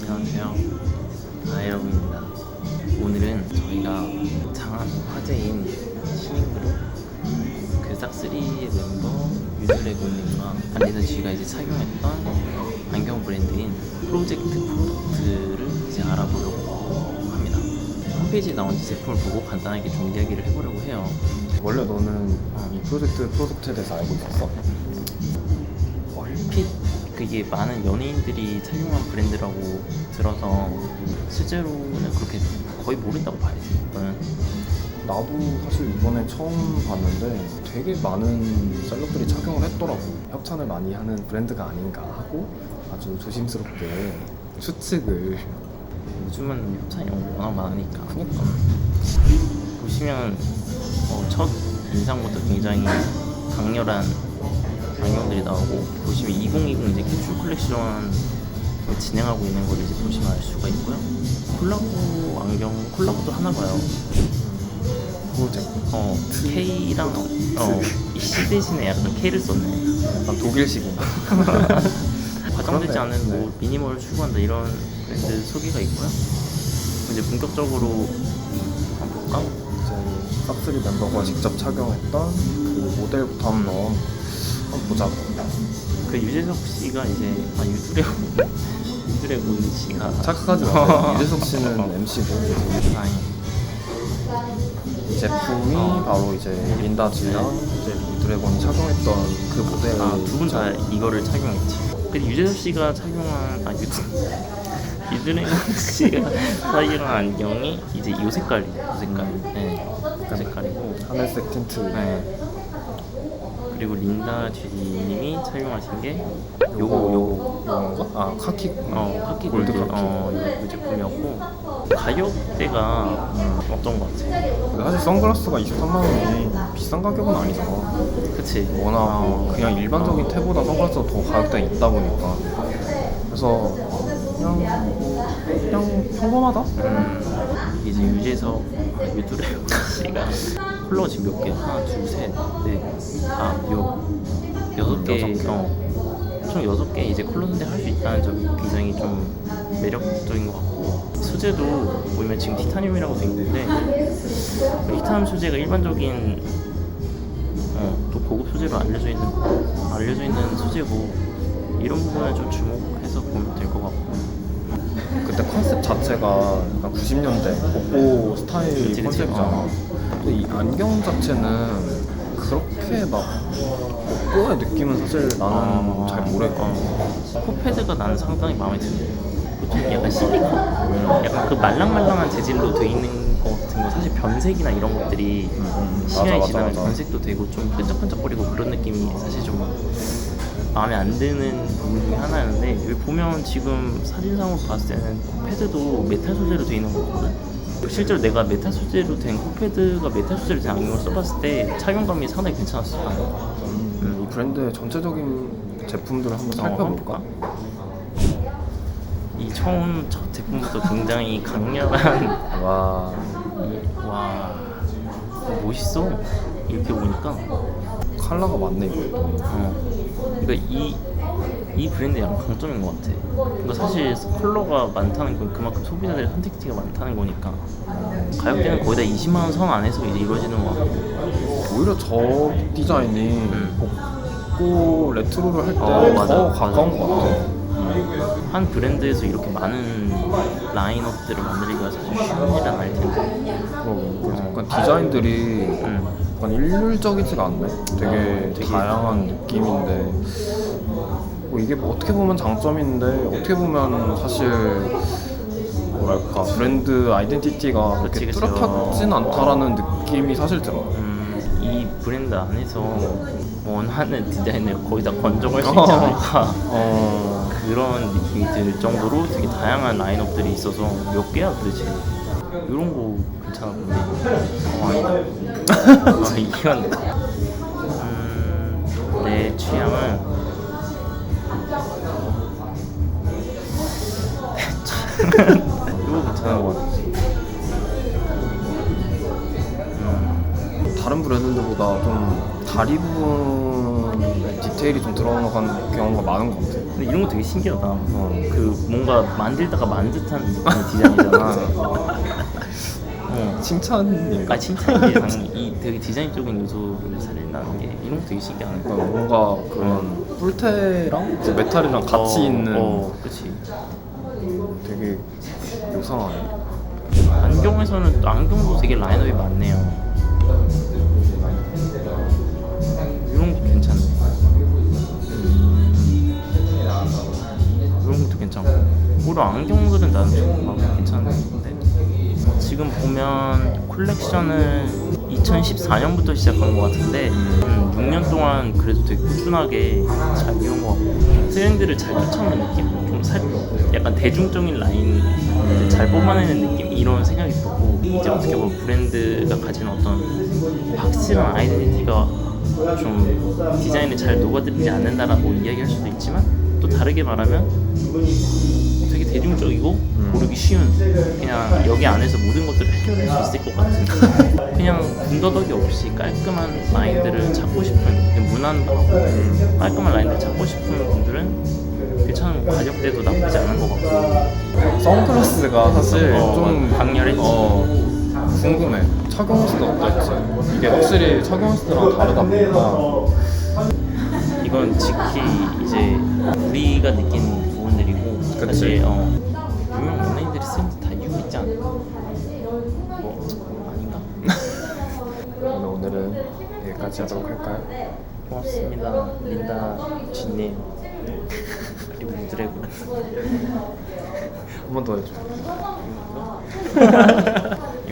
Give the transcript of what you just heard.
안녕하세요. 아이러브입니다. 오늘은 저희가 장안 화제인 신인그룹 그 싹쓰리의 멤버 유드래곤님과 안에서 저희가 이제 착용했던 안경 브랜드인 프로젝트 프로덕트 홈페이지에 나온 이 제품을 보고 간단하게 좀 이야기를 해보려고 해요. 원래 너는 이 프로젝트 프로덕트에 대해서 알고 있었어? 얼핏 그게 많은 연예인들이 착용한 브랜드라고 들어서 실제로는 그렇게 거의 모른다고 봐야지. 이거는 나도 사실 이번에 처음 봤는데 되게 많은 셀럽들이 착용을 했더라고 협찬을 많이 하는 브랜드가 아닌가 하고 아주 조심스럽게 추측을 요즘은 협찬이 워낙 많으니까 그니까 보시면 어, 첫 인상부터 굉장히 강렬한 안경들이 나오고 보시면 2020 이제 캡슐 컬렉션을 진행하고 있는 걸 이제 보시면 알 수가 있고요. 콜라보 안경 콜라보도 하나 봐요. 어 K랑 어이 C 대신에 약간 K를 썼네. 난 독일식인가? 그렇네. 않은 뭐 네. 미니멀을 추구한다 이런 브랜드 소개가 있고요. 이제 본격적으로 한번 볼까? 이제 싹쓰리 멤버가 직접 착용했던 그 모델부터 한번 한번 보자고 그 유재석 씨가 이제 아 유드래곤 유드래곤 씨가 착각하지 마세요 유재석 씨는 MC고 이 제품이 어. 바로 이제 린다지랑 이제 드래곤이 착용했던 그 모델 아두 분 다 이거를 착용했지. 근데 유재석 씨가 착용한 아 유드 유드래곤 씨가 착용한 안경이 이제 이 색깔이 이 색깔 네. 이 색깔이고 하늘색 틴트 네. 그리고 린다 GD님이 착용하신 게 요거 요거 요거 요건가? 아 카키 어 카키 골드 골드 카키 어 이, 이 제품이었고 가격대가 어떤 것 같아? 근데 사실 선글라스가 23만 원이 비싼 가격은 아니잖아 그치 워낙 어. 그냥 일반적인 어. 탭보다 선글라스가 더 가격대가 있다 보니까 그래서 그냥 그냥 평범하다? 음, 이제 유재석 아, 유두래곤 씨가 컬러가 지금 몇 개? 하나, 둘, 셋, 넷, 다, 여, 여섯 개, 여섯 개. 어, 총 여섯 개 이제 컬러 선택할 수 있다는 점이 굉장히 좀 매력적인 것 같고 소재도 보면 지금 티타늄이라고 돼 있는데 티타늄 소재가 일반적인 어, 또 고급 소재로 알려져 있는 알려져 있는 소재고 이런 부분을 좀 주목해서 보면 될 것 같고 그때 컨셉 자체가 약간 90년대 복고 스타일 그치, 그치. 컨셉이잖아. 어. 근데 이 안경 자체는 그렇게 막 복고의 느낌은 사실 나는 어, 잘 모르겠거든. 어. 코패드가 나는 상당히 마음에 드네. 보통 약간 실리콘, 약간 그 말랑말랑한 재질로 돼 있는 것 같은 거 사실 변색이나 이런 것들이 음, 시간이 맞아, 지나면 맞아. 변색도 되고 좀 끈적끈적거리고 그런 느낌이 사실 좀 마음에 안 드는 부분 중에 하나였는데 여기 보면 지금 사진상으로 봤을 때는 코패드도 메탈 소재로 돼 있는 거거든. 실제로 내가 메탈 소재로 된 코패드가 메탈 소재로 된 안경을 써봤을 때 착용감이 상당히 괜찮았어. 나는. 음, 이 브랜드의 전체적인 제품들을 한번 어, 살펴볼까? 이 처음 첫 제품부터 굉장히 강렬한 와, 이- 와 멋있어 이렇게 보니까 컬러가 많네 이거. 어 그러니까 이, 이 브랜드 약간 강점인 것 같아 그러니까 사실 컬러가 많다는 건 그만큼 소비자들의 선택지가 많다는 거니까 가격대는 거의 다 20만 원 선 안에서 이제 이루어지는 것 같고 오히려 저 디자인이 음. 복고 레트로를 할때 어, 더 맞아, 가까운. 것 같아. 한 브랜드에서 이렇게 많은 라인업들을 만들기가 사실 쉬운 일은 아닐 텐데 그러고 그래서 약간 디자인들이 음. 약간 일률적이지가 않네. 되게, 어, 되게- 다양한 느낌인데 뭐 이게 뭐 어떻게 보면 장점인데 어떻게 보면 사실 뭐랄까 브랜드 아이덴티티가 그치, 그렇게 그치. 뚜렷하진 어. 않다라는 느낌이 사실 들어. 음, 이 브랜드 안에서 원하는 디자인을 거의 다 건져갈 수 있지 않을까. 어, 그런 느낌이 들 정도로 되게 다양한 라인업들이 있어서 몇 개야 도대체? 이런 거 괜찮아 보네 어 아니다 아, 이건. 음, 내 취향은 좀 다리 부분에 디테일이 좀 들어간 경우가 많은 것 같아요. 근데 이런 거 되게 신기하다. 어. 그 뭔가 만들다가 만 듯한 느낌의 디자인이잖아. 어. 칭찬인가? 아 칭찬이 당연히 이 되게 디자인적인 요소를 살린다는 게 이런 거 되게 신기하네. 그러니까 뭔가 그런 뿔테랑 이제 메탈이랑 같이 어, 있는 어, 그치. 되게 요상하네. 안경에서는 또 안경도 되게 라인업이 많네요. 오히려 안경들은 나는 좀 마음에 괜찮은 것 같은데. 지금 보면 콜렉션을 2014년부터 시작한 것 같은데 한 6년 동안 그래도 되게 꾸준하게 잘 이어온 것 같고 트렌드를 잘 쫓아오는 느낌? 좀 살, 약간 대중적인 라인을 잘 뽑아내는 느낌? 이런 생각이 들고 이제 어떻게 보면 브랜드가 가진 어떤 확실한 아이덴티티가 좀 디자인에 잘 녹아들지 않는다라고 이야기할 수도 있지만 또 다르게 말하면 되게 대중적이고 고르기 쉬운 그냥 여기 안에서 모든 것들을 해결할 수 있을 것 같은 그냥 군더더기 없이 깔끔한 라인들을 찾고 싶은 무난하고 깔끔한 라인들을 찾고 싶은 분들은 괜찮은 가격대도 나쁘지 않은 것 같고 선글라스가 사실 어, 좀 강렬했지. 어, 궁금해. 착용했을 때 어떨지. 이게 확실히 착용했을 때랑 다르다 보니까 이건 지키 이제 우리가 느끼 는 부분들이고 그치. 사실 어, 유명 연예인들이 쓰는 다 이유가 있지 않을까? 뭐 아닌가? 그러면 오늘은 여기까지 하도록 할까요? 고맙습니다 린다 진님 그리고 드래곤 한 번 더 해줘.